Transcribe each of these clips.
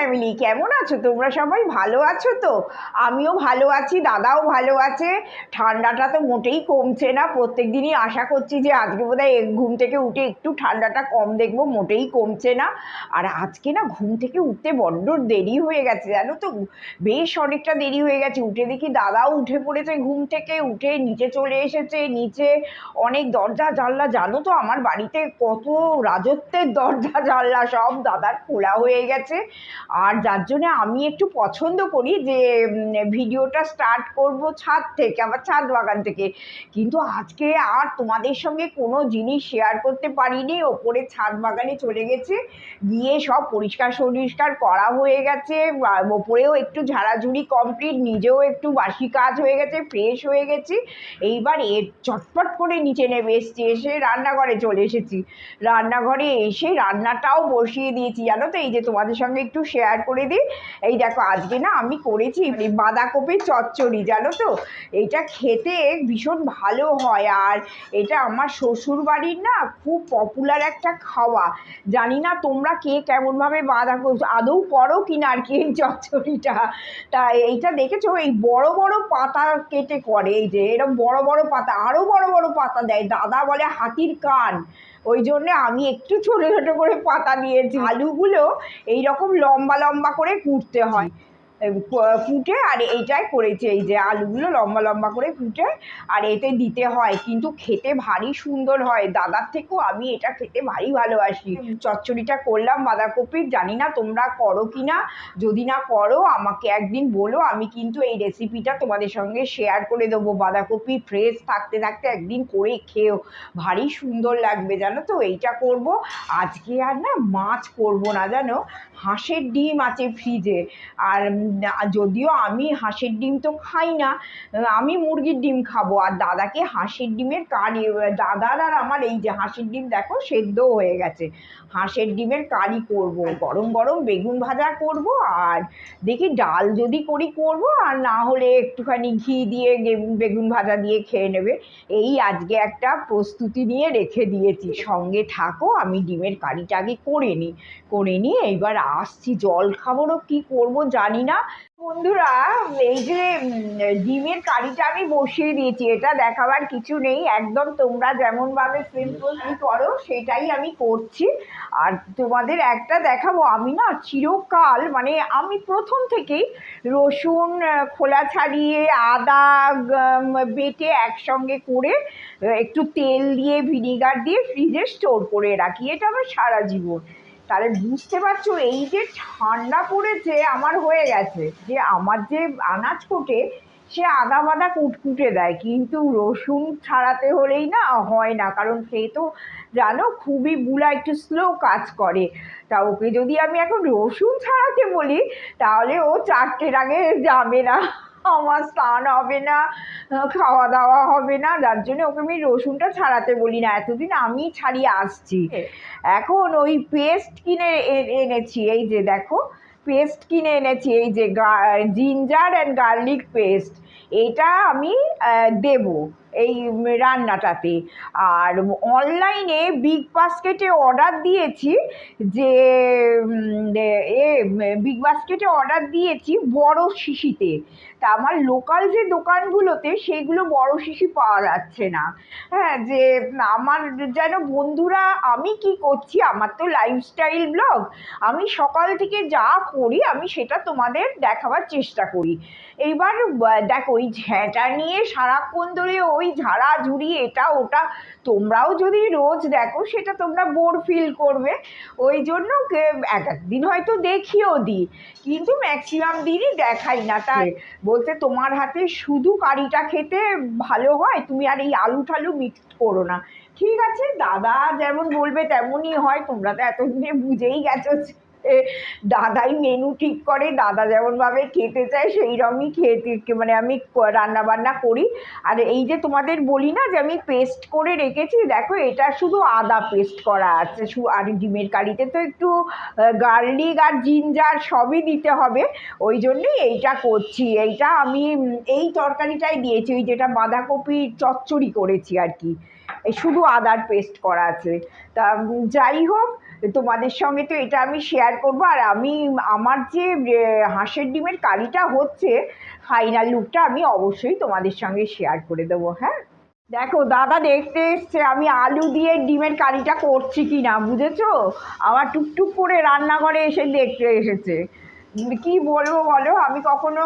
Family কেমন আছো? তোমরা সবাই ভালো আছো তো? আমিও ভালো আছি, দাদাও ভালো আছে। ঠান্ডাটা তো মোটেই কমছে না। প্রত্যেক দিনই আশা করছি যে আজকে বোধহয় ঘুম থেকে উঠে একটু ঠান্ডাটা কম দেখব, মোটেই কমছে না। আর আজকে না ঘুম থেকে উঠতে বড্ড দেরি হয়ে গেছে, জানো তো? বেশ অনেকটা দেরি হয়ে গেছে। উঠে দেখি দাদাও উঠে পড়েছে ঘুম থেকে, উঠে নিচে চলে এসেছে, নিচে অনেক দরজা জানলা। জানো তো আমার বাড়িতে কত রাজত্বের দরজা জানলা, সব দাদার খোলা হয়ে গেছে। আর যার জন্য আমি একটু পছন্দ করি যে ভিডিওটা স্টার্ট করব ছাদ থেকে, আমার ছাদ বাগান থেকে। কিন্তু আজকে আর তোমাদের সঙ্গে কোনো জিনিস শেয়ার করতে পারিনি। ওপরে ছাদ বাগানে চলে গেছে, গিয়ে সব পরিষ্কার সরিষ্কার করা হয়ে গেছে। ওপরেও একটু ঝাড়াঝুড়ি কমপ্লিট নিজেও একটু বাসি কাজ হয়ে গেছে ফ্রেশ হয়ে গেছি। এইবার এর চটপট করে নিচে নেমে এসছি, এসে রান্নাঘরে চলে এসেছি। রান্নাঘরে এসে রান্নাটাও বসিয়ে দিয়েছি, জানো তো? এই যে তোমাদের সঙ্গে একটু শেয়ার করে দিই। এই দেখো, আজকে না আমি করেছি বাঁধাকপির চচ্চড়ি, জানো তো? এটা খেতে ভীষণ ভালো হয় আর এটা আমার শ্বশুর বাড়ির না খুব পপুলার একটা খাওয়া। জানি না তোমরা কে কেমনভাবে বাঁধাকপি, আদৌ করো কি না আর কি এই চচ্চড়িটা? তা এইটা দেখেছ? এই বড় বড় পাতা কেটে করে, এই যে এরকম বড় বড় পাতা আরও বড় বড় পাতা দেয়। দাদা বলে হাতির কান। ওই জন্যে আমি একটু ছোটো ছোটো করে পাতা দিয়েছি। আলুগুলো এই রকম লম্বা লম্বা করে কুটতে হয়। কুটে আর এইটাই করেছে এই যে আলুগুলো লম্বা লম্বা করে কুটে আর এতে দিতে হয়। কিন্তু খেতে ভারী সুন্দর হয়। দাদার থেকেও আমি এটা খেতে ভারী ভালোবাসি। চচ্চড়িটা করলাম বাঁধাকপির। জানি না তোমরা করো কি না। যদি না করো আমাকে একদিন বলো। আমি কিন্তু এই রেসিপিটা তোমাদের সঙ্গে শেয়ার করে দেবো। বাঁধাকপি ফ্রেশ থাকতে থাকতে একদিন করে খেও। ভারী সুন্দর লাগবে জানো তো? এইটা করব। আজকে আর না মাছ করব না জানো? হাঁসের ডিম আছে ফ্রিজে আর যদিও আমি হাঁসের ডিম তো খাই না, আমি মুরগির ডিম খাব। আর দাদাকে হাঁসের ডিমের কারি, দাদার আর আমার এই যে হাঁসের ডিম দেখো সেদ্ধ হয়ে গেছে। হাঁসের ডিমের কারি করব, গরম গরম বেগুন ভাজা করব আর দেখি ডাল যদি করি করব আর না হলে একটুখানি ঘি দিয়ে বেগুন ভাজা দিয়ে খেয়ে নেবে। এই আজকে একটা প্রস্তুতি নিয়ে রেখে দিয়েছি। সঙ্গে থাকো, আমি ডিমের কারিটা আগে করে নিই, করে নিয়ে এইবার আসছি, জল খাবারও কি করব জানি না। বন্ধুরা, এই যে ডিমের কারিটা আমি বসিয়ে দিয়েছি, এটা দেখাবার কিছু নেই, একদম তোমরা যেমনভাবে সিম্পল করো, সেটাই আমি করছি। আর তোমাদের একটা দেখাবো, আমি না চিরকাল মানে আমি প্রথম থেকেই রসুন খোলা ছাড়িয়ে, আদা বেটে একসঙ্গে করে একটু তেল দিয়ে, ভিনিগার দিয়ে, ফ্রিজে স্টোর করে রাখি, এটা আমার সারা জীবন। তাহলে বুঝতে পারছ, এই যে ঠান্ডা পড়েছে, আমার হয়ে গেছে। যে আমার যে আনাজ কোটে সে আদা বাদা কুটকুটে দেয়, কিন্তু রসুন ছাড়াতে হলেই না হয় না, কারণ সে তো জানো খুবই বুলা একটু স্লো কাজ করে। তা ওকে যদি আমি এখন রসুন ছাড়াতে বলি, তাহলে ও চারটের আগে যাবে না। আমার স্নান হবে না খাওয়া দাওয়া হবে না যার জন্য ওকে আমি রসুনটা ছাড়াতে বলি না এতদিন আমি ছাড়িয়ে আসছি। এখন ওই পেস্ট কিনে এনেছি এই যে দেখো পেস্ট কিনে এনেছি এই যে জিঞ্জার অ্যান্ড গার্লিক পেস্ট এটা আমি দেবো। এই রান্নাটাতে। আর অনলাইনে বিগ বাস্কেটে অর্ডার দিয়েছি যে এ বিগ বাস্কেটে অর্ডার দিয়েছি বড় শিশিতে। তা আমার লোকাল যে দোকানগুলোতে সেগুলো বড় শিশি পাওয়া যাচ্ছে না। হ্যাঁ যে আমার যেন বন্ধুরা, আমি কি করছি? আমার তো লাইফস্টাইল ব্লগ আমি সকাল থেকে যা করি, আমি সেটা তোমাদের দেখাবার চেষ্টা করি। এইবার, দেখো ওই ঝ্যাঁটা নিয়ে সারাক্ষণ ধরে ওই ঝাড়াঝুড়ি এটা ওটা তোমরাও যদি রোজ দেখো সেটা তোমরা বোর ফিল করবে। ওই জন্য এক একদিন হয়তো দেখিও দিই কিন্তু ম্যাক্সিমাম দিনই দেখাই না। তাই বলতে তোমার হাতে শুধু কারিটা খেতে ভালো হয় তুমি আর এই আলু ঠালু মিক্স করো না। ঠিক আছে দাদা যেমন বলবে তেমনই হয় তোমরা তো এতদিনে বুঝেই গেছো দাদাই মেনু ঠিক করে, দাদা যেমনভাবে খেতে চায় সেই রকমই খেতে মানে আমি রান্না বান্না করি। আর এই যে তোমাদের বলি না যে আমি পেস্ট করে রেখেছি, দেখো এটা শুধু আদা পেস্ট করা আছে। আর ডিমের কারিতে তো একটু গার্লিক আর জিঞ্জার সবই দিতে হবে। ওই জন্যই এইটা করছি। এইটা আমি এই তরকারিটাই দিয়েছি। ওই যেটা বাঁধাকপির চচ্চড়ি করেছি আর কি। শুধু আদার পেস্ট করা আছে। তা, যাই হোক, তোমাদের সঙ্গে তো এটা আমি শেয়ার করব। আর আমি, আমার যে হাঁসের ডিমের কারিটা হচ্ছে ফাইনাল লুকটা আমি অবশ্যই তোমাদের সঙ্গে শেয়ার করে দেবো হ্যাঁ? দেখো, দাদা দেখতে এসছে, আমি আলু দিয়ে ডিমের কারিটা করছি কি না বুঝেছ? আবার টুকটুক করে রান্নাঘরে এসে দেখতে এসেছে। কি বলব বলো? আমি কখনো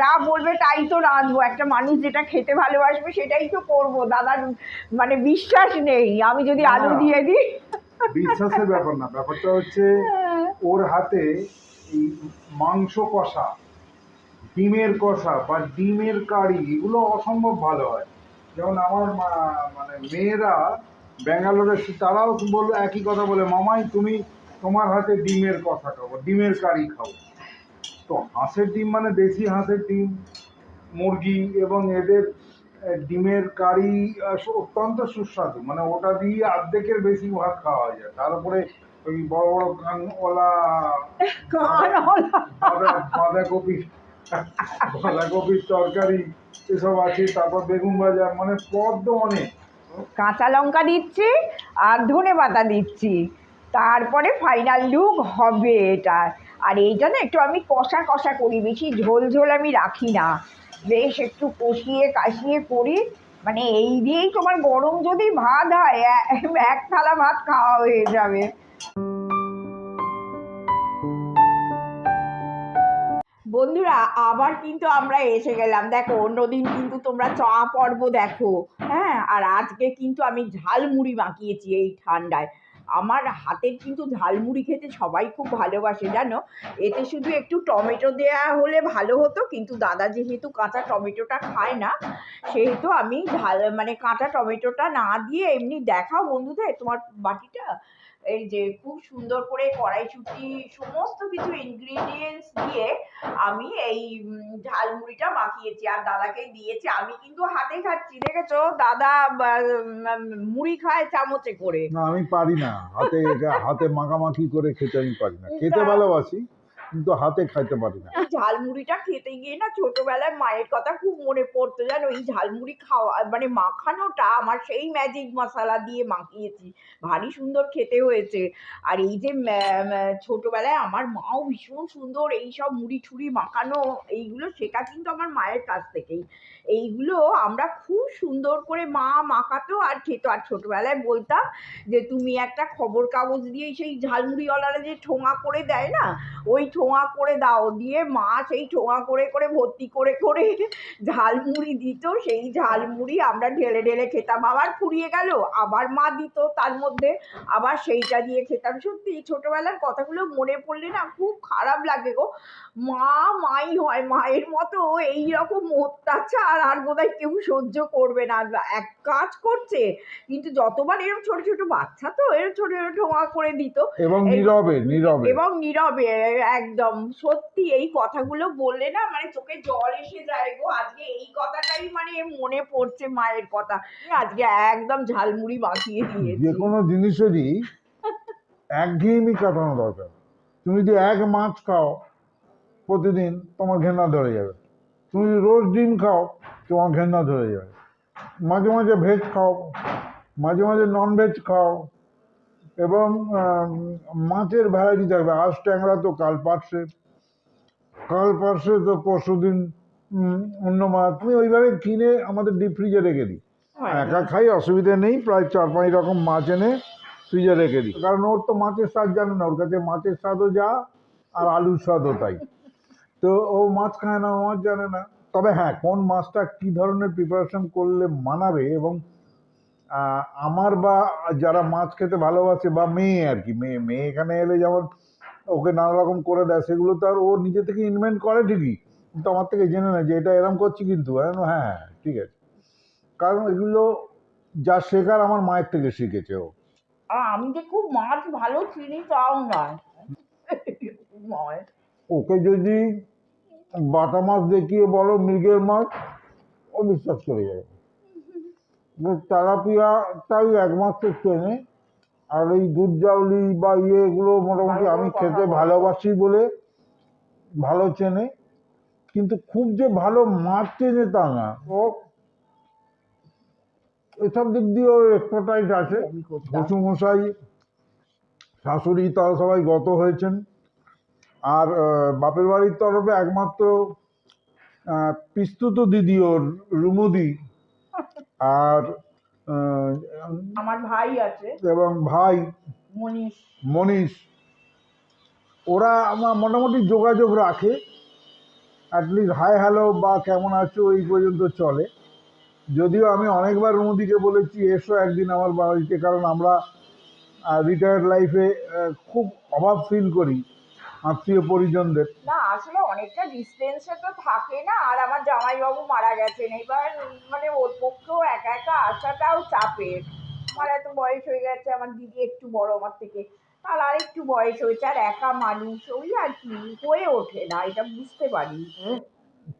যা বলবে তাই তো রাঁধবো। একটা মানুষ যেটা খেতে ভালোবাসবে সেটাই তো করব। দাদার মানে বিশ্বাস নেই। আমি যদি আলু দিয়ে দিই। বিশ্বাসের ব্যাপার না। ব্যাপারটা হচ্ছে ওর হাতে এই মাংস কষা ডিমের কষা বা ডিমের কারি এগুলো অসম্ভব ভালো হয়। যেমন আমার মানে মেয়েরা ব্যাঙ্গালোরে তারাও বলল একই কথা বলে মামাই তুমি তোমার হাতে ডিমের কষা খাব ডিমের কারি খাব। তো হাঁসের ডিম মানে দেশি হাঁসের ডিম মুরগি এবং এদের ডিমের কারি অত্যন্ত সুস্বাদু। মানে ওটা দিয়ে অর্ধেকের বেশি ভাত খাওয়া যায়। তার উপরে ওই বড় বড় কানওয়ালা কানওয়ালা। বাঁধা- বাঁধাকপি বাঁধাকপির তরকারি এসব আছে তারপর বেগুন ভাজা মানে পদ্ম অনেক। কাঁচা লঙ্কা দিচ্ছি আর ধনে পাতা দিচ্ছি। তারপরে ফাইনাল লুক হবে এটা। আর এইটা না একটু আমি কষা কষা করি, বেশি ঝোল ঝোল আমি রাখি না। বেশ একটু কষিয়ে কাশিয়ে করি মানে এই দিয়েই তোমার গরম যদি ভাত হয় এক থালা ভাত খাওয়া হয়ে যাবে। বন্ধুরা, আবার কিন্তু আমরা এসে গেলাম। দেখো, অন্যদিন কিন্তু তোমরা চা পর্ব দেখো। হ্যাঁ আর আজকে কিন্তু আমি ঝালমুড়ি মাখিয়েছি এই ঠান্ডায়। আমার হাতের কিন্তু ঝালমুড়ি খেতে সবাই খুব ভালোবাসে, জানো? এতে শুধু একটু টমেটো দেওয়া হলে ভালো হতো, কিন্তু দাদা যেহেতু কাঁচা টমেটোটা খায় না, সেহেতু আমি ঝাল মানে কাঁচা টমেটোটা না দিয়ে এমনি দেখাও বন্ধুদের, তোমার বাটিটা? এই যে খুব সুন্দর করে কড়াইশুঁটি সমস্ত কিছু ইনগ্রিডিয়েন্টস দিয়ে আমি এই ঝালমুড়িটা মাখিয়েছি। আর দাদাকে দিয়েছি। আমি কিন্তু হাতে খাচ্ছি দেখেছ? দাদা মুড়ি খায় চামচে করে। না আমি পারি না। হাতে হাতে মাখামাখি করে খেতে আমি পারি না। খেতে ভালোবাসি। কিন্তু হাতে খাইতে পারি না। ঝালমুড়িটা খেতে গিয়ে না ছোটবেলায় মায়ের কথা খুব মনে পড়তো, জানো? এই ঝালমুড়ি খাওয়া মানে মাখানোটা আমার সেই ম্যাজিক মশলা দিয়ে মাখিয়েছি। ভারী সুন্দর খেতে হয়েছে। আর এই যে ছোটবেলায় আমার মাও ভীষণ সুন্দর এই সব মুড়ি ঠুড়ি মাখানো এইগুলো শেখা কিন্তু আমার মায়ের কাছ থেকেই। এইগুলো আমরা খুব সুন্দর করে মা মাখাতো আর খেতো। আর ছোটবেলায় বলতাম যে, তুমি একটা খবর কাগজ দিয়ে সেই ঝালমুড়িওয়ালারা যে ঠোঙা করে দেয় না, ওই ঠোঙা করে দাও দিয়ে মা সেই ঠোঙা করে করে ভর্তি করে করে ঝালমুড়ি দিত। সেই ঝালমুড়ি আমরা ঢেলে ঢেলে খেতাম। আবার ফুরিয়ে গেল আবার মা দিত তার মধ্যে। আবার সেইটা দিয়ে খেতাম। সত্যি ছোটবেলার কথাগুলো মনে পড়লে না খুব খারাপ লাগে গো। মা মাই হয় মায়ের মতো এই রকম অত্যাচার আর বোধহয় কেউ সহ্য করবে না। এক কাজ করছে কিন্তু যতবার এরকম ছোট ছোট বাচ্চা তো এরকম ছোট ছোট ঠোঙা করে দিত। এবং নীরবে নীরবে। এবং নীরবে একদম। সত্যি এই কথাগুলো বললে না মানে চোখে জল এসে যায় গো। আজকে এই কথাটাই মানে মনে পড়ছে মায়ের কথা। আজকে একদম ঝালমুড়ি মাখিয়ে দিয়েছি। যে কোনো জিনিসেরই একঘেয়েমি কাটানো দরকার। তুমি যদি এক মাছ খাও, প্রতিদিন তোমার ঘেন্না ধরে যাবে। তুমি যদি রোজ ডিম খাও, তোমার ঘেন্না ধরে যাবে। মাঝে মাঝে ভেজ খাও, মাঝে মাঝে নন ভেজ খাও এবং মাছের ভ্যারাইটি থাকবে। আজ ট্যাংরা তো কাল পার্শ্বে কাল পার্শ্বে তো পরশু দিন অন্য মাছ। আমি ওইভাবে কিনে আমাদের ডিপ ফ্রিজে রেখে দিই। একা খাই অসুবিধা নেই। প্রায় চার পাঁচ রকম মাছ এনে ফ্রিজে রেখে দিই। কারণ ওর তো মাছের স্বাদ জানে না। ওর কাছে মাছের স্বাদও যা আর আলুর স্বাদও তাই। তো ও মাছ খায় না ও মাছ জানে না। তবে হ্যাঁ কোন মাছটা কি ধরনের প্রিপারেশন করলে মানাবে এবং আমার বা যারা মাছ খেতে ভালোবাসে বা মেয়ে আর কি মেয়ে মেয়ে এখানে এলে যেমন ওকে নানা রকম করে দেয় সেগুলো তো আর ও নিজে থেকে ইনভেন্ট করে ঠিকই কিন্তু আমার থেকে জেনে নেয় যে এটা এরম করছি কিন্তু আমি হ্যাঁ হ্যাঁ ঠিক আছে। কারণ এগুলো যা শেখার আমার মায়ের থেকে শিখেছে ও। আমি যে খুব মাছ ভালো চিনি তাও নয়। ওকে যদি বাটা মাছ দেখিয়ে বলো মৃগের মাছ ও বিশ্বাস করে যাবে। তেলাপিয়াটাই একমাত্র চেনে আর এই দুধ জাউলি বা ইয়ে এগুলো মোটামুটি আমি খেতে ভালোবাসি বলে ভালো চেনে। কিন্তু খুব যে ভালো মাছ চেনে তা না। ও এসব দিক দিয়েও এক্সপার্টাইজ আছে। শ্বশুরমশাই শাশুড়ি তারা সবাই গত হয়েছেন। আর বাপের বাড়ির তরফে একমাত্র পিস্তুত দিদি ওর রুমুদি। আর আমার ভাই আছে। এবং ভাই মনীষ। মনীষ। ওরা আমার মোটামুটি যোগাযোগ রাখে। অ্যাটলিস্ট হাই হ্যালো বা কেমন আছো এই পর্যন্ত চলে। যদিও আমি অনেকবার রুমুদিকে বলেছি এসো একদিন আমার বাড়িতে। কারণ আমরা রিটায়ার্ড লাইফে খুব অভাব ফিল করি। আত্মীয় পরিজনদের। না আসলে অনেকটা ডিস্টেন্সে তো থাকে না আর আমার জামাইবাবু মারা গেছেন। এবার মানে ওর পক্ষেও একা একা আসাটাও চাপের। আমার এত বয়স হয়ে গেছে আমার দিদি একটু বড় আমার থেকে। তার আর একটু বয়স হয়েছে আর একা মানুষ ওই আর কি হয়ে ওঠে না এটা বুঝতে পারি।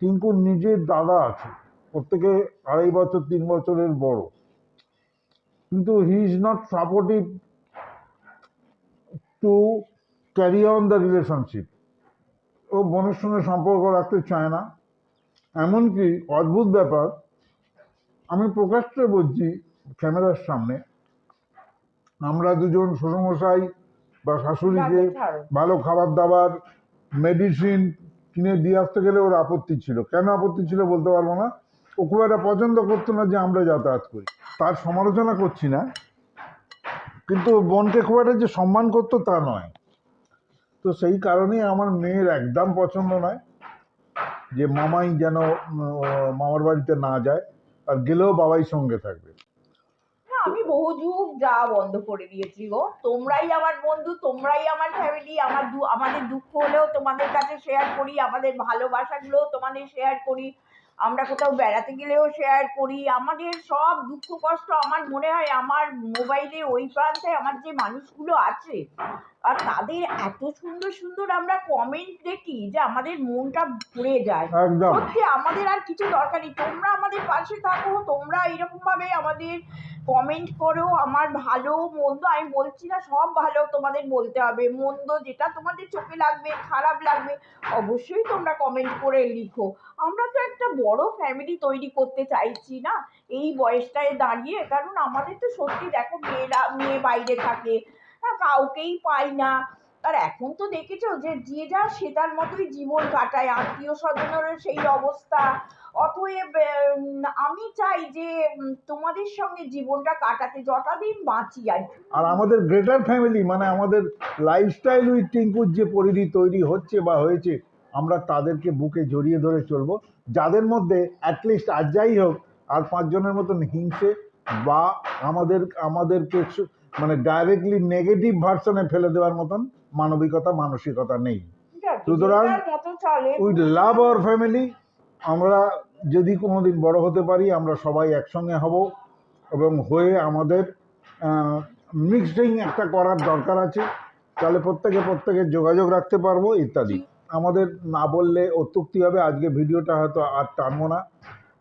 টিঙ্কুর নিজের দাদা আছে প্রত্যেকে আড়াই বছর তিন বছরের বড়। কিন্তু he is not supportive to carry on the relationship ও বোনের সঙ্গে সম্পর্ক রাখতে চায় না। এমনকি অদ্ভুত ব্যাপার আমি প্রকাশ্যে বলছি ক্যামেরার সামনে আমরা দুজন শ্বশুরমশাই বা শাশুড়িকে ভালো খাবার দাবার মেডিসিন কিনে দিয়ে আসতে গেলে ওর আপত্তি ছিল। কেন আপত্তি ছিল বলতে পারব না? ও খুব একটা পছন্দ করতো না যে আমরা যাতায়াত করি। তার সমালোচনা করছি না কিন্তু বোনকে খুব একটা যে সম্মান করতো তা নয়। তো সেই কারণেই আমার মেয়ের একদম পছন্দ নয় যে মামাই যেন মামার বাড়িতে না যায় আর গেলেও বাবাই সঙ্গে থাকবে। আমি বহু যুগ যা বন্ধ করে দিয়েছি গো। তোমরাই আমার বন্ধু, তোমরাই আমার ফ্যামিলি আমার আমাদের দুঃখ হলেও তোমাদের কাছে শেয়ার করি, আমাদের ভালোবাসাগুলো তোমাদের শেয়ার করি। আমরা কোথাও বেড়াতে গেলেও শেয়ার করি। আমাদের সব দুঃখ, কষ্ট আমার মনে হয় আমার মোবাইলের ওই প্রান্তে আমার যে মানুষগুলো আছে আর তাদের এত সুন্দর সুন্দর আমরা কমেন্ট দেখি যে আমাদের মনটা ভরে যায়। একদম। সত্যি আমাদের আর কিছু দরকার নেই। তোমরা আমাদের পাশে থাকো তোমরা এরকম ভাবে আমাদের কমেন্ট করো। আমার ভালো মন্দ আমি বলছি না সব ভালো তোমাদের বলতে হবে। মন্দ যেটা তোমাদের চোখে লাগবে খারাপ লাগবে অবশ্যই তোমরা কমেন্ট করে লিখো। আমরা তো একটা বড় ফ্যামিলি তৈরি করতে চাইছি না? এই বয়সটায় দাঁড়িয়ে কারণ আমাদের তো সত্যি দেখো মেয়েরা মেয়ে বাইরে থাকে। হ্যাঁ, কাউকেই পাই না। আর এখন তো দেখেছ যে যে যা সে তার মতোই জীবন কাটায় আত্মীয় স্বজনেরও সেই অবস্থা। অতএব আমি চাই যে তোমাদের সঙ্গে জীবনটা কাটাতে যটা দিন বাঁচি আর আর আমাদের গ্রেটার ফ্যামিলি মানে আমাদের লাইফস্টাইল উইথ টিঙ্কুর যে পরিধি তৈরি হচ্ছে বা হয়েছে আমরা তাদেরকে বুকে জড়িয়ে ধরে চলবো। যাদের মধ্যে অ্যাটলিস্ট আজ যাই হোক আর পাঁচজনের মতন হিংসে বা আমাদের আমাদেরকে মানে ডাইরেক্টলি নেগেটিভ ভার্সনে ফেলে দেওয়ার মতন মানবিকতা মানসিকতা নেই। সুতরাং উইথ লাভ আওয়ার ফ্যামিলি আমরা যদি কোনোদিন বড় হতে পারি আমরা সবাই একসঙ্গে হব এবং হয়ে আমাদের মিক্সডিং একটা করার দরকার আছে। তাহলে প্রত্যেকে প্রত্যেকের যোগাযোগ রাখতে পারব ইত্যাদি। আমাদের না বললে অত্যুক্তি হবে আজকে ভিডিওটা হয়তো আর টানবো না।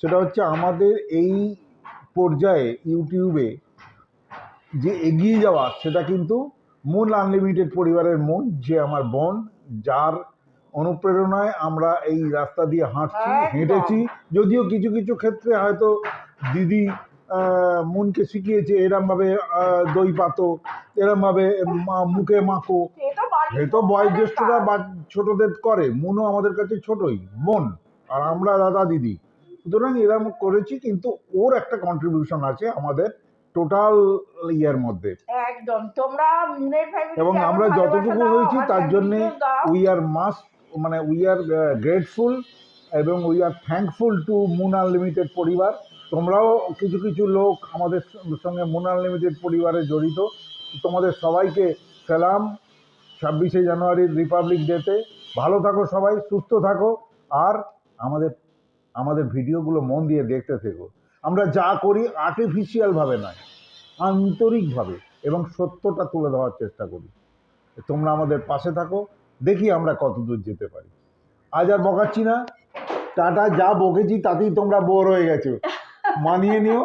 সেটা হচ্ছে আমাদের এই পর্যায়ে ইউটিউবে যে এগিয়ে যাওয়া সেটা কিন্তু মূল আনলিমিটেড পরিবারের মন যে আমার বোন যার অনুপ্রেরণায় আমরা এই রাস্তা দিয়ে হাঁটছি হেঁটেছি। যদিও কিছু কিছু ক্ষেত্রে হয়তো দিদি মনকে শিখিয়েছে এরমভাবে দই পাতো এরমভাবে মুখে মাখো। এ তো বয়োজ্যেষ্ঠরা বা ছোটদের করে মনও আমাদের কাছে ছোটই বোন আর আমরা দাদা দিদি। সুতরাং এরম করেছি কিন্তু ওর একটা কন্ট্রিবিউশন আছে আমাদের টোটাল ইয়ের মধ্যে। একদম। তোমরা মুনের ফ্যামিলি এবং আমরা যতটুকু হয়েছি তার জন্যে উই আর মাস্ট মানে উই আর গ্রেটফুল এবং we are thankful to Moon Unlimited পরিবার। তোমরাও কিছু কিছু লোক আমাদের সঙ্গে মুন আনলিমিটেড পরিবারে জড়িত। তোমাদের সবাইকে সালাম ছাব্বিশে জানুয়ারির রিপাবলিক ডেতে ভালো থাকো সবাই সুস্থ থাকো। আর আমাদের আমাদের ভিডিওগুলো মন দিয়ে দেখতে থেকো। আমরা যা করি আর্টিফিশিয়ালভাবে নয়, আন্তরিকভাবে এবং সত্যটা তুলে ধরার চেষ্টা করি। তোমরা আমাদের পাশে থাকো, দেখি আমরা কত দূর যেতে পারি। আজ আর বকাচ্ছি না, টাটা, যা বকেছি তাতেই তোমরা বোর হয়ে গেছো। মানিয়ে নিও।